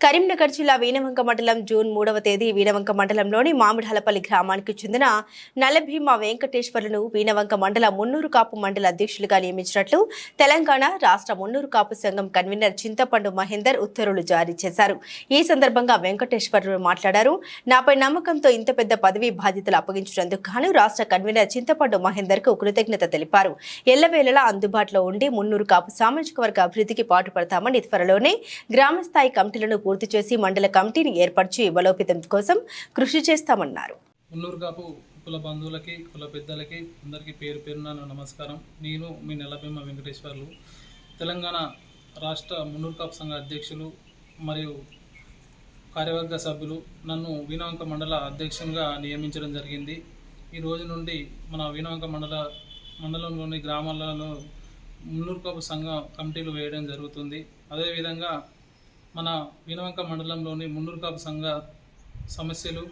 కరీంనగర్ జిల్లా వీణవంక మండలం జూన్ మూడవ తేదీ వీణవంక మండలంలోని మామిడాలపల్లి గ్రామానికి చెందిన నల్లభీమ వెంకటేశ్వర్లను వీణవంక మండల మున్నూరు కాపు మండల అధ్యక్షులుగా నియమించినట్లు తెలంగాణ రాష్ట్ర మున్నూరు కాపు సంఘం కన్వీనర్ చింతపండు మహేందర్ ఉత్తర్వులు జారీ చేశారు. ఈ సందర్భంగా వెంకటేశ్వర్లు మాట్లాడారు. నాపై నమ్మకంతో ఇంత పెద్ద పదవి బాధ్యతలు అప్పగించినందుకు గాను రాష్ట్ర కన్వీనర్ చింతపండు మహేందర్కు కృతజ్ఞత తెలిపారు. ఎల్లవేళలా అందుబాటులో ఉండి మున్నూరు కాపు సామాజిక వర్గ అభివృద్ధికి పాటుపడతామని త్వరలోనే గ్రామ స్థాయి కమిటీలను పూర్తి చేసి మండల కమిటీని ఏర్పరిచి బలోపేతం కోసం కృషి చేస్తామన్నారు. కాపు కుల బంధువులకి కుల పెద్దలకి అందరికీ పేరు పేరున నమస్కారం. నేను మీ నెలభీమ వెంకటేశ్వర్లు. తెలంగాణ రాష్ట్ర మున్నూరు కాపు సంఘ అధ్యక్షులు మరియు కార్యవర్గ సభ్యులు నన్ను వీణవంక మండల అధ్యక్షునిగా నియమించడం జరిగింది. ఈ రోజు నుండి మన వీణవంక మండల మండలంలోని గ్రామాలలో మున్నూరు కాపు సంఘ కమిటీలు వేయడం జరుగుతుంది. అదేవిధంగా మన వినవంక మండలంలోని మున్నూరుకాపు సంఘ సమస్యలు